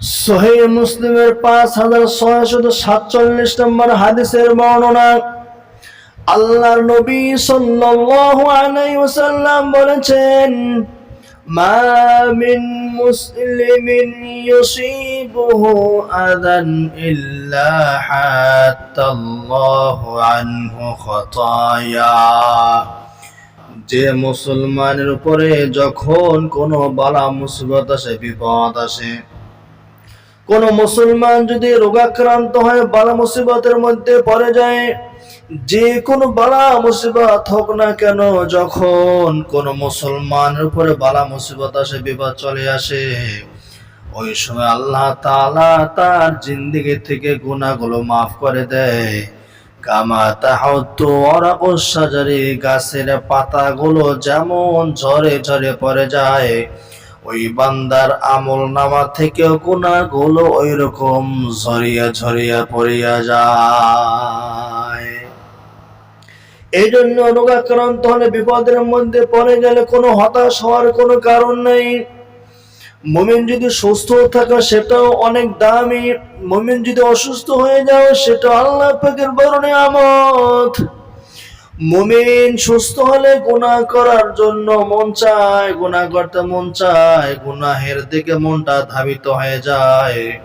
সহি মুসলিমের পাঁচ হাজার ছয়শত সাতচল্লিশ নম্বর হাদিসের বর্ণনা, আল্লাহর নবী সাল্লাল্লাহু আলাইহি ওয়াসাল্লাম বলেছেন, মা মিন মুসলিমিন ইউসিবুহু আযান ইল্লা হাত্তাল্লাহু আনহু খাতায়া. যে মুসলমানের উপরে যখন কোনো বালা মুসিবত আসে, বিপদ আসে কোন মুসলমান যদি রোগাক্রান্ত হয়, বালা মুসিবতের মধ্যে পড়ে যায়, যে কোনো বালা মুসিবত হোক না কেন, যখন কোন মুসলমানের উপরে বালা মুসিবত আসে, বিপদ চলে আসে, ওই সময় আল্লাহ তাআলা তার জিন্দিগি থেকে গুনাহগুলো মাফ করে দেয়। কামা তাহাত্তু ওরাকুস সাজারি গাছের পাতাগুলো যেমন ঝরে ঝরে পড়ে যায় ওই বান্দার আমল নামা থেকেও গুনাহগুলো ওই রকম ঝরিয়া ঝরিয়া পড়িয়া যায়। এই জন্য রোগাক্রান্ত হলে বিপদের মধ্যে পড়ে গেলে কোনো হতাশ হওয়ার কোনো কারণ নেই। মুমিন যদি সুস্থ থাকা সেটাও অনেক দামি। মুমিন যদি অসুস্থ হয়ে যাও সেটা আল্লাহ পাকের বরণে নিয়ামত মুমিন সুস্থ হলে গুনাহ করার জন্য মন চায়, গুনাহ করতে মন চায়, গুনাহের দিকে মনটা ধাবিত হয়ে যায়।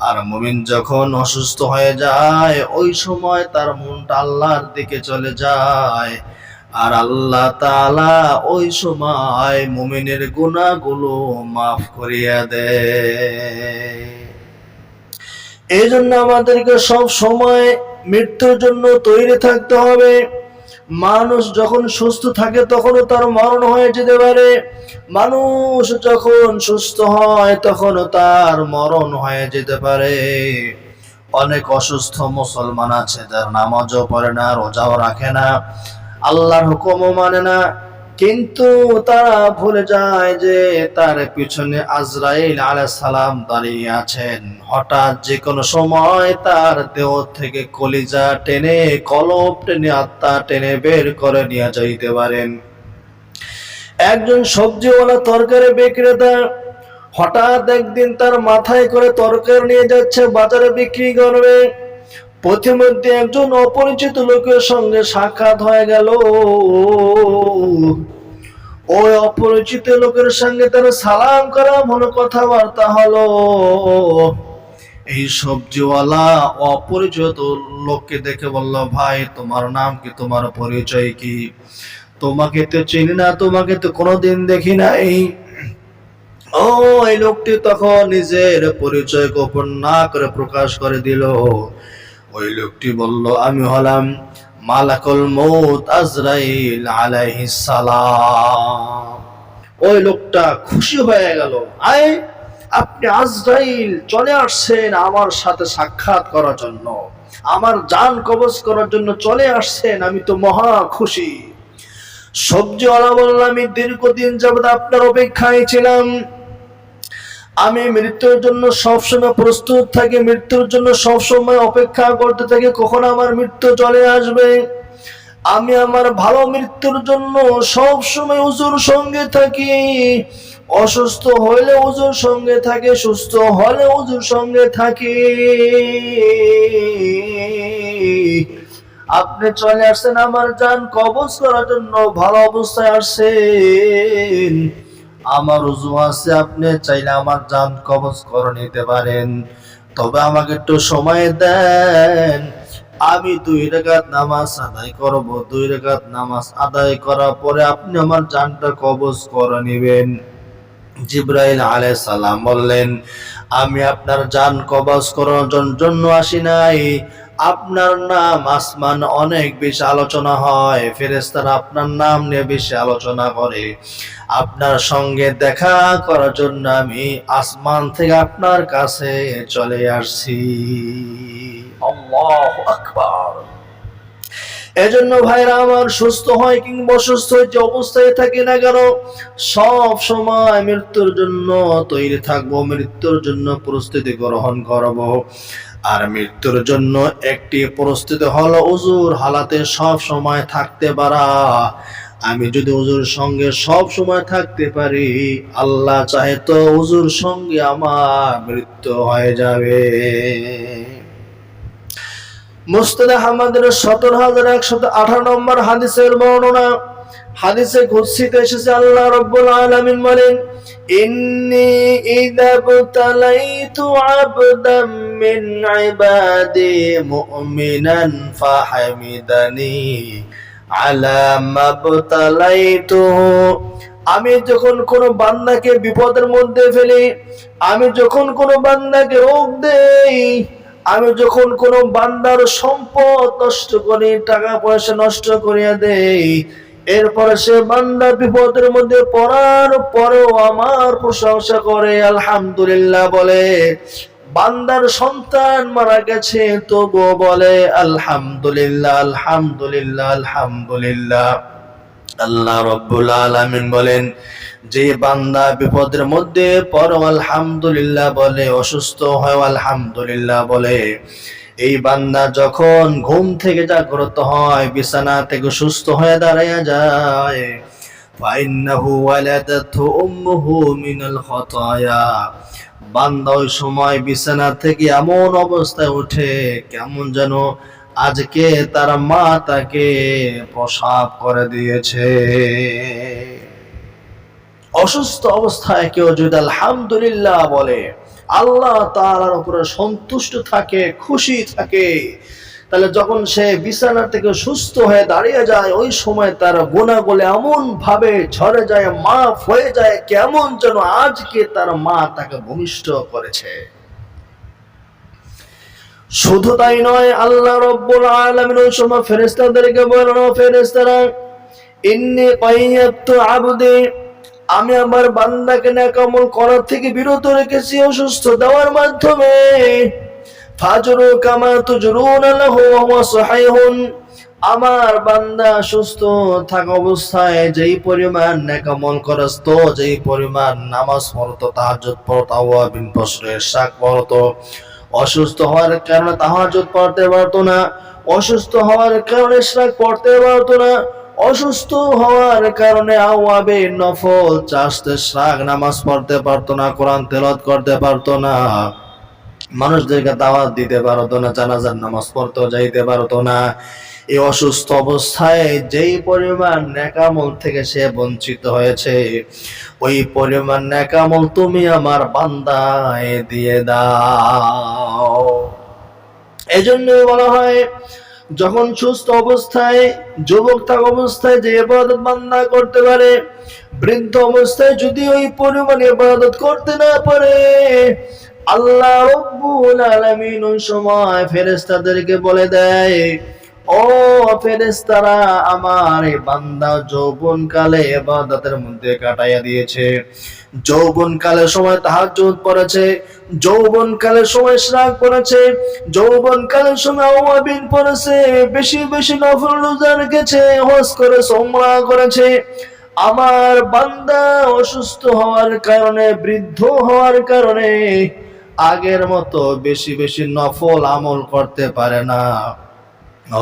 আর মুমিন যখন অসুস্থ হয়ে যায়, ওই সময় তার মনটা আল্লাহর দিকে চলে যায়। আর আল্লাহ তাআলা ওই সময় মুমিনের গুনাহগুলো মাফ করিয়া দেয়। এই জন্য আমাদেরকে সব সময় মৃত্যুর জন্য তৈরি থাকতে হবে। মানুষ যখন সুস্থ থাকে তখনও তার মরণ হয়ে যেতে পারে। মানুষ যখন সুস্থ হয় তখনও তার মরণ হয়ে যেতে পারে। অনেক অসুস্থ মুসলমান আছে যার নামাজও পড়ে না, রোজাও রাখে না, আল্লাহর হুকুমও মানে না। কিন্তু তারা ভুলে যায় যে তার পিছনে আজরাইল আলাইহিস সালাম দাঁড়িয়ে আছেন। হঠাৎ যে কোনো সময় তার দেহ থেকে কলিজা টেনে কলব টেনে, আত্মা টেনে বের করে নিয়ে যাইতে পারেন। একজন সবজিওয়ালা তরকারি বিক্রেতা হঠাৎ একদিন তার মাথায় করে তরকারি নিয়ে যাচ্ছে, বাজারে বিক্রি করবে। পথিমধ্যে একজন অপরিচিত লোকের সঙ্গে সাক্ষাৎ হয়ে গেল। ওই অপরিচিত লোকের সঙ্গে তার সালাম করা হলো কথাবার্তা হলো। এই সবজিওয়ালা অপরিচিত লোককে দেখে বলল, ভাই, তোমার নাম কি? তোমার পরিচয় কি? তোমাকে তো চিনি না, তোমাকে তো কোনোদিন দেখি নাই। ও এই লোকটি তখন নিজের পরিচয় গোপন না করে প্রকাশ করে দিল। ওই লোকটি বলল, আমি হলাম মালাকুল মৌত আজরাইল আলাইহিস সালাম। ওই লোকটা খুশি হয়ে গেল। আয়, আপনি আজরাইল চলে আসছেন আমার সাথে সাক্ষাৎ করার জন্য। আমার জান কবজ করার জন্য চলে আসছেন, আমি তো মহা খুশি। সবজিওয়ালা বললাম আমি দীর্ঘদিন যাবত আপনার অপেক্ষায় ছিলাম। আমি মৃত্যুর জন্য সবসময় প্রস্তুত থাকি, মৃত্যুর জন্য সবসময় অপেক্ষা করতে থাকি, কখন আমার মৃত্যু চলে আসবে? আমি আমার ভালো মৃত্যুর জন্য সব সময় উজুর সঙ্গে থাকি, অসুস্থ হলে উজুর সঙ্গে থাকে, সুস্থ হলে উজুর সঙ্গে থাকি। আপনি চলে আসছেন আমার যান কবজ করার জন্য, ভালো অবস্থায় আসছেন। আমার উজু আছে, আপনি চাইলে আমার যান কবজ করে নিতে পারেন। তবে আমাকে একটু সময় দেন। আমি দুই রেখাত নামাজ আদায় করব। দুই রেখাত নামাজ আদায় করার পরে আপনি আমার জানটা কবজ করে নেবেন। জিব্রাইল আলাইহিস সালাম বললেন, আমি আপনার জান কবজ করার জন- জন্য আসি নাই। আপনার নাম আসমান অনেক বেশি আলোচনা হয় ফেরেস্তারা আপনার নাম নিয়ে বেশি আলোচনা করে। আপনার সঙ্গে দেখা করার জন্য আমি আসমান থেকে আপনার কাছে চলে আসছি। আকবার। এজন্য ভাইরা আমার সুস্থ হয় কিংবা অসুস্থ হয় যে অবস্থায় থাকি না কেন সব সময় মৃত্যুর জন্য তৈরি থাকব মৃত্যুর জন্য প্রস্তুতি গ্রহণ করব। আর মৃত্যুর জন্য একটি প্রস্তুতি হলো উজুর হালাতে সব সময় থাকতে পারা। আমি যদি উজুর সঙ্গে সব সময় থাকতে পারি, আল্লাহ চাহে তো উজুর সঙ্গে আমার মৃত্যু হয়ে যাবে। মুস্তাদ আহমদের সতেরো হাজার একশত আঠারো নম্বর হাদিসের বর্ণনা। হাদিসে কুদসিত এসেছে, আল্লাহ রব্বুল আলামিন বলেন ইন্নি ইযা বতালাইতু আবদাম মিন ইবাদি মুমিনান ফাহামিদানি আলা মাবতালাইতুহু আমি যখন কোন বান্দাকে বিপদের মধ্যে ফেলি, আমি যখন কোন বান্দাকে রোগ দেই, আমি যখন কোন বান্দার সম্পদ নষ্ট করি, টাকা পয়সা নষ্ট করিয়া দেই এরপরে সে বান্দা বিপদের মধ্যে পড়ার পরেও আমার প্রশংসা করে, আলহামদুলিল্লাহ বলে। বান্দার সন্তান মারা গেছে, তবুও বলে, আলহামদুলিল্লাহ আলহামদুলিল্লাহ আলহামদুলিল্লাহ। আল্লাহ রব্বুল আলামিন বলেন, যে বান্দা বিপদের মধ্যে পর আলহামদুলিল্লাহ বলে, অসুস্থ হয়, আলহামদুলিল্লাহ বলে। এই বান্দা যখন ঘুম থেকে জাগ্রত হয়, বিছানা থেকে সুস্থ হয়ে দাঁড়াইয়া যায়। বান্দা সময় বিছানা থেকে এমন অবস্থায় ওঠে কেমন যেন আজকে তার মা তাকে প্রসাব করে দিয়েছে। অসুস্থ অবস্থায় কেউ যদি আলহামদুলিল্লাহ বলে আল্লাহ তার উপরে সন্তুষ্ট থাকে, খুশি থাকে। তাহলে যখন সে বিছানা থেকে সুস্থ হয়ে দাঁড়িয়ে যায়, ওই সময় তার গুণাগুলো এমন ভাবে ঝরে যায়, মাফ হয়ে যায়, কেমন যেন আজকে তার মা তাকে ভূমিষ্ঠ করেছে। শুধু তাই নয়, আল্লাহ রব্বুল আলামিন ওই সময় ফেরেশতাদেরকে বলল ফেরেশতারা, ইন্নী কাইয়াতু আবদি আমি আমার বান্দাকে নাকামল করার থেকে বিরত রেখেছি অসুস্থ দেওয়ার মাধ্যমে। ফাজরু কামা তুজরুন লাহু ওয়া আমার বান্দা সুস্থ থাকা অবস্থায় যেই পরিমাণ নেকামল করস তো যেই পরিমাণ নামাজ পড়তো, তাহাজ্জুদ পড়তো আওয়াবিন বছরের শাক পড়তো। অসুস্থ হওয়ার কারণে তাহাজ্জুদ পড়তে পারতো না, অসুস্থ হওয়ার কারণে শাক পড়তে পারতো না। অসুস্থ হওয়ার কারণে আওয়াবে নফল চাষতে শাক, নামাজ পড়তে পারতো না, কোরআন তেলত করতে পারতো না। মানুষদেরকে দাওয়াত দিতে পারতো না, জানাজার নামাজ পড়তেও যাইতে পারতো না। এই অসুস্থ অবস্থায় যেই পরিমাণ নেকামল থেকে সে বঞ্চিত হয়েছে, ওই পরিমাণ নেকামল তুমি আমার বান্দায় দিয়ে দাও। এজন্য বলা হয় যখন সুস্থ অবস্থায়, যুবক থাক অবস্থায় যে ইবাদত বান্দা করতে পারে, বৃদ্ধ অবস্থায় যদি ওই পরিমাণ ইবাদত করতে না পারে, আল্লাহ রব্বুল আলামিন ওই সময় ফেরেশতাদেরকে বলে দেয় ও ফেরেশতারা, আমার এই বান্দা যৌবন কালে ইবাদতের মধ্যে কাটাইয়া দিয়েছে। যৌবন কালের সময় তাহাজ্জুদ পড়েছে যৌবন কালের সময় শ্রাগ পড়েছে যৌবন কালের সময় আওয়াবিন পড়েছে, বেশি বেশি নফল রোজা রেখেছে, হজ করে, সোমরা করেছে। আমার বান্দা অসুস্থ হওয়ার কারণে, বৃদ্ধ হওয়ার কারণে আগের মতো বেশি বেশি নফল আমল করতে পারে না। ও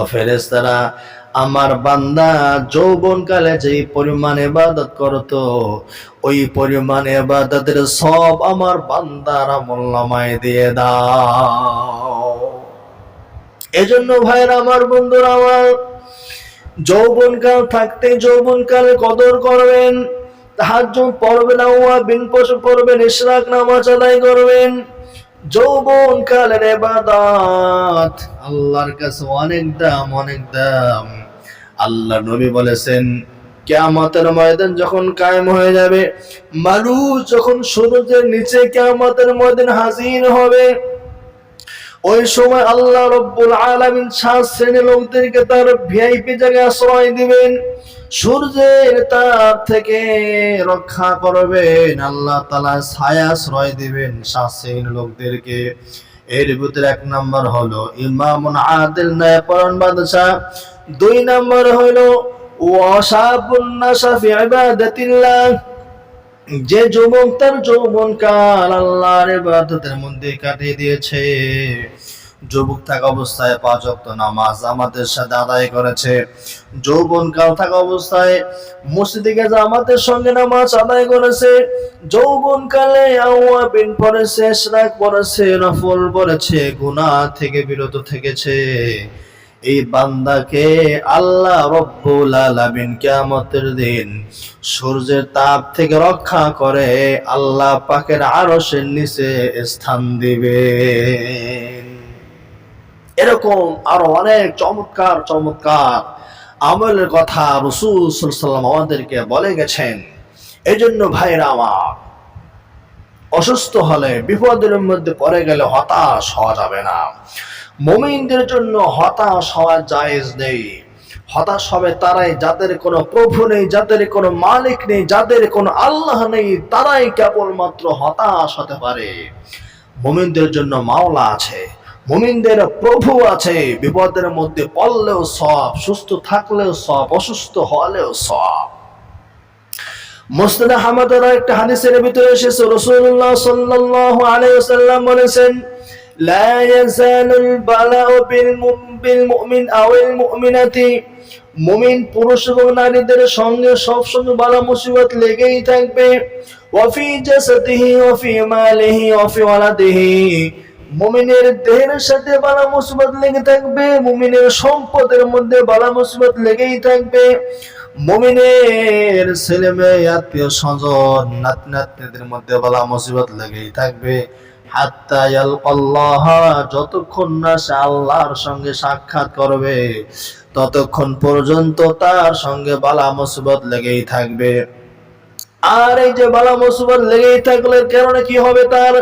আমার বান্দা যৌবন কালে যেই পরিমাণ ইবাদত করতো, ওই পরিমাণ ইবাদতের সব আমার বান্দার আমল নামায় দিয়ে দাও। এজন্য ভাইয়ের আমার বন্ধুরা, আমার যৌবনকাল থাকতে যৌবনকালে কদর করবেন, তাহাজ্জুদ পড়বেন আওয়া বিন পশু পড়বেন, ইশরাক নামাজ আদায় করবেন। যৌবন কালের এবাদত আল্লাহর কাছে অনেক দাম অনেক দাম। আল্লাহ নবী বলেছেন, কেয়ামতের ময়দান যখন কায়েম হয়ে যাবে, মানুষ যখন সূর্যের নিচে কেয়ামতের ময়দান হাজির হবে, ওই সময় আল্লাহ রব্বুল আলামিন সাত শ্রেণির লোকদেরকে তার ভিআইপি জায়গায় আশ্রয় দিবেন। সূর্যের তাপ থেকে রক্ষা করবেন, আল্লাহ তালা ছায়া আশ্রয় দিবেন শ্রেণির লোকদেরকে। এর ভিতরে এক নম্বর হলো ইমামুন আদিল ন্যায়পরণ বাদশাহ। দুই নম্বর হলো যে যুবক তার যৌবন কাল আল্লাহর ইবাদতের মধ্যে কাটিয়ে দিয়েছে। যুবক থাকা অবস্থায় পাঁচ ওয়াক্ত নামাজ আমাদের সাথে আদায় করেছে। যৌবন কাল থাকা অবস্থায় মসজিদে গিয়ে জামাতের সঙ্গে নামাজ আদায় করেছে, যৌবন কালে আওয়াবিন পড়েছে ইশরাক পড়েছে, নফল পড়েছে, গুনাহ থেকে বিরত থেকেছে। এই বান্দাকে আল্লাহ রব্বুল আলামিন কিয়ামতের দিন সূর্যের তাপ থেকে রক্ষা করে আল্লাহ পাকের আরশের নিচে স্থান দিবেন। এরকম আরও অনেক চমৎকার চমৎকার আমলের কথা রসুল সাল্লাম আমাদেরকে বলে গেছেন। এই জন্য ভাইরা আমার, অসুস্থ হলে, বিপদের মধ্যে পড়ে গেলে হতাশ হওয়া যাবে না। মুমিনদের জন্য হতাশ হওয়া জায়েজ নেই। হতাশ হবে তারাই, যাদের কোনো প্রভু নেই, যাদের কোনো মালিক নেই, যাদের কোনো আল্লাহ নেই, তারাই কেবলমাত্র হতাশ হতে পারে। মুমিনদের জন্য মাওলা আছে। মুমিনদের প্রভু আছে বিপদের মধ্যে পড়লেও সব সুস্থ থাকলেও সব অসুস্থ হলেও সব মুসনাদ আহমদের একটা হাদিসের ভিতরে এসেছে রাসূলুল্লাহ সাল্লাল্লাহু আলাইহি ওয়াসাল্লাম বলেছেন لا يزال البلاء بالم- بالمؤمن أو المؤمنة মুমিন পুরুষ এবং নারীদের সঙ্গে সব সময় বালা মুসিবত লেগেই থাকবে ওয়াফি জাসাদিহি ওয়াফি মালিহি ওয়াফি ওয়ালাদিহি মুমিনের দেহের সাথে বালা মুসিবত লেগে থাকবে, মুমিনের সম্পদের মধ্যে বালা মুসিবত লেগেই থাকবে। মুমিনের ছেলে মেয়ে, আত্মীয় স্বজন নাতি নাতনিদের মধ্যে বালা মুসিবত লেগেই থাকবে। যতক্ষণ না সে আল্লাহর সঙ্গে সাক্ষাৎ করবে, ততক্ষণ পর্যন্ত তার সঙ্গে বালা মুসিবত লেগেই থাকবে। আর এই যে বালা মুসিবত লেগেই থাকলে কারণে কি হবে তার?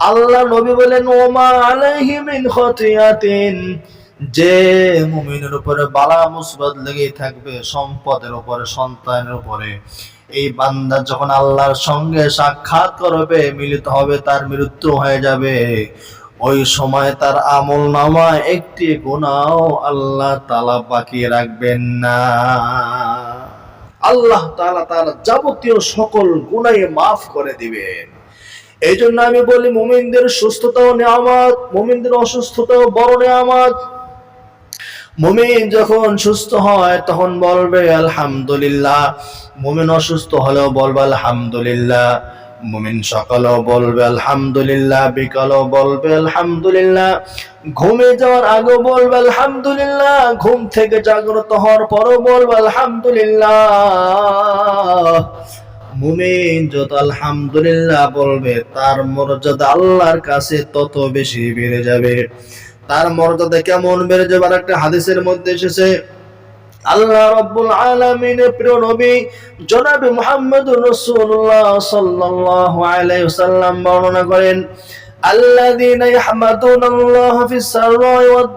আল্লাহ নবী বলেন, ওমা আলাইহি মিন খতিয়াতিন। যে মুমিনের উপরে বালা মুসিবত লেগেই থাকবে, সম্পদের উপরে, সন্তানের উপরে। এই বান্দা যখন আল্লাহর সঙ্গে সাক্ষাৎ করবে, মিলিত হবে, তার মৃত্যু হয়ে যাবে। ওই সময় তার আমল নামায় একটি গুণাও আল্লাহ তালা বাকি রাখবেন না। আল্লাহ তালা তার যাবতীয় সকল গুণাই মাফ করে দিবেন। এই জন্য আমি বলি, মুমিনদের সুস্থতাও নেয়ামত, মুমিনদের অসুস্থতাও বড় নেয়ামত। মুমিন যখন সুস্থ হয়, তখন বলবে, আলহামদুলিল্লাহ। মুমিন অসুস্থ হলেও বলবে, আলহামদুলিল্লাহ। মুমিন সকালেও বলবে, আলহামদুলিল্লাহ। বিকালেও বলবে, আলহামদুলিল্লাহ। ঘুমে যাওয়ার আগেও বলবে, আলহামদুলিল্লাহ। ঘুম থেকে জাগ্রত হওয়ার পরও বলবে, আলহামদুলিল্লাহ। মুমিন যত আলহামদুলিল্লাহ বলবে, তার মর্যাদা আল্লাহর কাছে তত বেশি বেড়ে যাবে। তার মর্যাদা কেমন বেড়ে যাবে? আর একটা হাদিসের মধ্যে এসেছে, আল্লাহ রব্বুল আলামিনের প্রিয় নবী জনাবে মুহাম্মদুর রাসূলুল্লাহ সাল্লাল্লাহু আলাইহি ওয়াসাল্লাম বর্ণনা করেন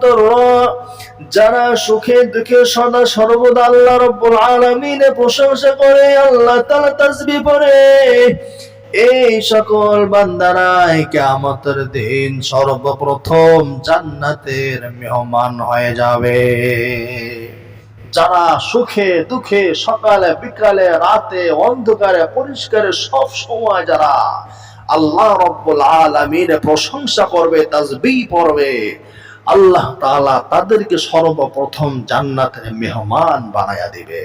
দাররা, যারা সুখে দুঃখে সদা সর্বদা আল্লাহ রাব্বুল আলামিনের প্রশংসা করে, আল্লাহ তাআলা তাসবিহ পড়ে। এই সকল বান্দারাই কিয়ামতের দিন সর্বপ্রথম জান্নাতের মেহমান হয়ে যাবে। যারা সুখে দুঃখে সকালে, বিকালে, রাতে, অন্ধকারে, পরিষ্কারে সব সময় যারা আল্লাহ রব্বুল আলমিন প্রশংসা করবে তাজবি পড়বে। আল্লাহ তাআলা তাদেরকে সর্বপ্রথম জান্নাতের মেহমান বানাইয়া দিবে।